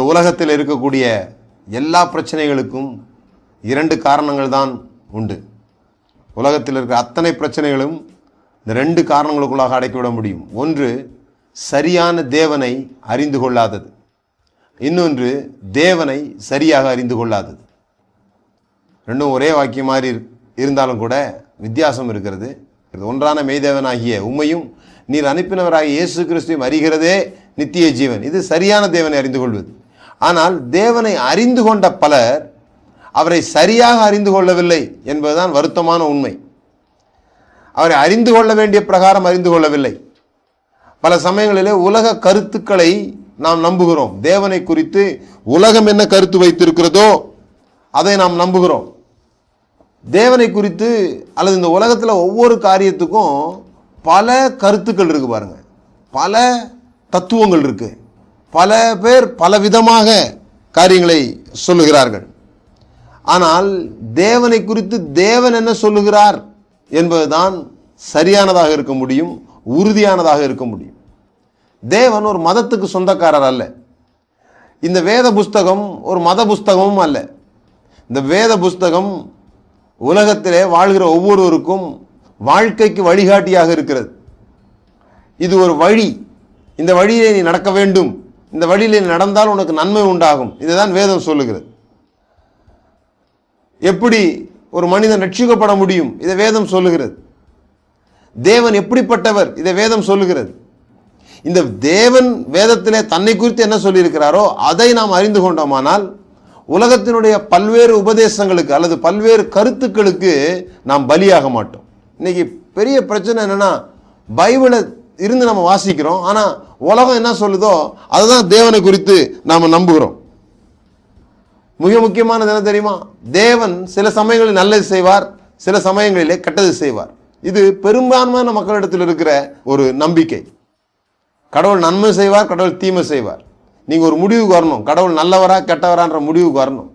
உலகத்தில் இருக்கக்கூடிய எல்லா பிரச்சனைகளுக்கும் இரண்டு காரணங்கள் தான் உண்டு. உலகத்தில் இருக்கிற அத்தனை பிரச்சனைகளும் இந்த ரெண்டு காரணங்களுக்குள்ளாக அடக்கிவிட முடியும். ஒன்று சரியான தேவனை அறிந்து கொள்ளாதது. இன்னொன்று தேவனை சரியாக அறிந்து கொள்ளாதது. ரெண்டும் ஒரே வாக்கியம் மாதிரி இரு- இருந்தாலும் கூட வித்தியாசம் இருக்கிறது. ஒன்றான மெய்தேவனாகிய உம்மையும் நீர் அனுப்பினவராகிய இயேசு கிறிஸ்துவையும் அறிகிறதே நித்திய ஜீவன். இது சரியான தேவனை அறிந்து கொள்வது. ஆனால் தேவனை அறிந்து கொண்ட பலர் அவரை சரியாக அறிந்து கொள்ளவில்லை என்பதுதான் வருத்தமான உண்மை. அவரை அறிந்து கொள்ள வேண்டிய பிரகாரம் அறிந்து கொள்ளவில்லை. பல சமயங்களிலே உலக கருத்துக்களை நாம் நம்புகிறோம். தேவனை குறித்து உலகம் என்ன கருத்து வைத்திருக்கிறதோ அதை நாம் நம்புகிறோம். தேவனை குறித்து அல்லது இந்த உலகத்தில் ஒவ்வொரு காரியத்துக்கும் பல கருத்துக்கள் இருக்கு பாருங்க. பல தத்துவங்கள் இருக்குது பல பேர் பல விதமாக காரியங்களை சொல்லுகிறார்கள். ஆனால் தேவனை குறித்து தேவன் என்ன சொல்லுகிறார் என்பதுதான் சரியானதாக இருக்க முடியும் உறுதியானதாக இருக்க முடியும். தேவன் ஒரு மதத்துக்கு சொந்தக்காரர் அல்ல. இந்த வேத புஸ்தகம் ஒரு மத புஸ்தகமும் அல்ல. இந்த வேத புஸ்தகம் உலகத்திலே வாழ்கிற ஒவ்வொருவருக்கும் வாழ்க்கைக்கு வழிகாட்டியாக இருக்கிறது. இது ஒரு வழி. இந்த வழியிலே நீ நடக்க வேண்டும். இந்த வழியில் நடந்தால் உனக்கு நன்மை உண்டாகும். இதுதான் வேதம் சொல்லுகிறது. எப்படி ஒரு மனிதன் ரட்சிக்கப்பட முடியும்? இதை வேதம் சொல்லுகிறது. தேவன் எப்படிப்பட்டவர்? இதை வேதம் சொல்லுகிறது. இந்த தேவன் வேதத்திலே தன்னை குறித்து என்ன சொல்லியிருக்கிறாரோ அதை நாம் அறிந்து கொண்டோமானால் உலகத்தினுடைய பல்வேறு உபதேசங்களுக்கு அல்லது பல்வேறு கருத்துக்களுக்கு நாம் பலியாக மாட்டோம். இன்னைக்கு பெரிய பிரச்சனை என்னென்னா பைபிளை இருந்து நம்ம வாசிக்கிறோம். ஆனால் உலகம் என்ன சொல்லுதோ அதுதான் தேவனை குறித்து நாம் நம்புகிறோம். மிக முக்கியமானது என்ன தெரியுமா? தேவன் சில சமயங்களில் நல்லது செய்வார் சில சமயங்களிலே கெட்டது செய்வார். இது பெரும்பான்மையான மக்களிடத்தில் இருக்கிற ஒரு நம்பிக்கை. கடவுள் நன்மை செய்வார் கடவுள் தீமை செய்வார். நீங்கள் ஒரு முடிவுக்கு வரணும். கடவுள் நல்லவரா கெட்டவரான்ற முடிவுக்கு வரணும்.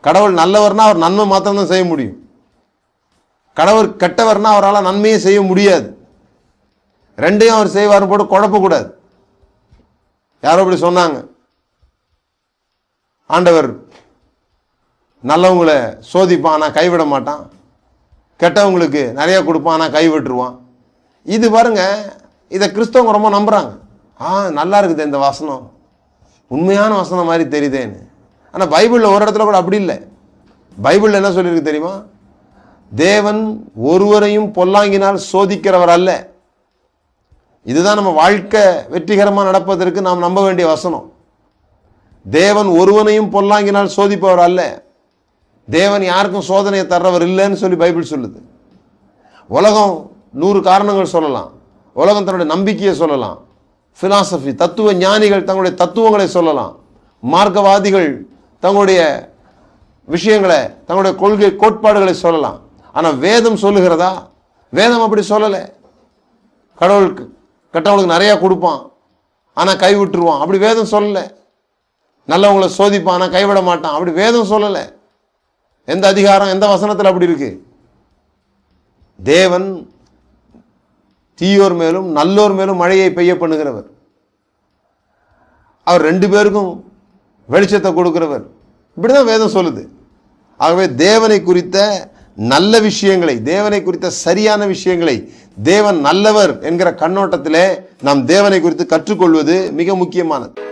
கடவுள் நல்லவர்னா அவர் நன்மை மாத்திரம்தான் செய்ய முடியும். கடவுள் கெட்டவர்னா அவரால் நன்மையே செய்ய முடியாது. ரெண்டையும் அவர் செய்வார் போட்டு குழப்பக்கூடாது யாரோ இப்படி சொன்னாங்க. ஆண்டவர் நல்லவங்களை சோதிப்பான் ஆனால் கைவிட மாட்டான். கெட்டவங்களுக்கு நிறையா கொடுப்பான் ஆனால் கைவிட்டுருவான். இது பாருங்க இதை கிறிஸ்தவங்க ரொம்ப நம்புகிறாங்க ஆ நல்லா இருக்குது இந்த வசனம். உண்மையான வசனம் மாதிரி தெரியுதேன்னு. ஆனால் பைபிளில் ஒரு இடத்துல கூட அப்படி இல்லை. பைபிளில் என்ன சொல்லியிருக்கு தெரியுமா? தேவன் ஒருவரையும் பொல்லாங்கினால் சோதிக்கிறவர் அல்ல. இதுதான் நம்ம வாழ்க்கை வெற்றிகரமாக நடப்பதற்கு நாம் நம்ப வேண்டிய வசனம். தேவன் ஒருவனையும் பொல்லாங்கினால் சோதிப்பவர் அல்ல. தேவன் யாருக்கும் சோதனையை தர்றவர் இல்லைன்னு சொல்லி பைபிள் சொல்லுது. உலகம் நூறு காரணங்கள் சொல்லலாம். உலகம் தன்னுடைய நம்பிக்கையை சொல்லலாம். ஃபிலாசபி தத்துவ ஞானிகள் தங்களுடைய தத்துவங்களை சொல்லலாம். மார்க்கவாதிகள் தங்களுடைய விஷயங்களை தங்களுடைய கொள்கை கோட்பாடுகளை சொல்லலாம். ஆனால் வேதம் சொல்லுகிறதா? வேதம் அப்படி சொல்லலை. கடவுளுக்கு கெட்டவங்களுக்கு நிறையா கொடுப்பான். ஆனால் கை விட்டுருவான் அப்படி வேதம் சொல்லலை. நல்லவங்களை சோதிப்பான் ஆனால் கைவிட மாட்டான். அப்படி வேதம் சொல்லலை. எந்த அதிகாரம் எந்த வசனத்தில் அப்படி இருக்கு? தேவன் தீயோர் மேலும் நல்லோர் மேலும் மழையை பெய்ய பண்ணுகிறவர். அவர் ரெண்டு பேருக்கும் வெளிச்சத்தை கொடுக்கிறவர். இப்படிதான் வேதம் சொல்லுது. ஆகவே தேவனை குறித்த நல்ல விஷயங்களை தேவனை குறித்த சரியான விஷயங்களை தேவன் நல்லவர் என்கிற கண்ணோட்டத்திலே நாம் தேவனை குறித்து கற்றுக்கொள்வது மிக முக்கியமானது.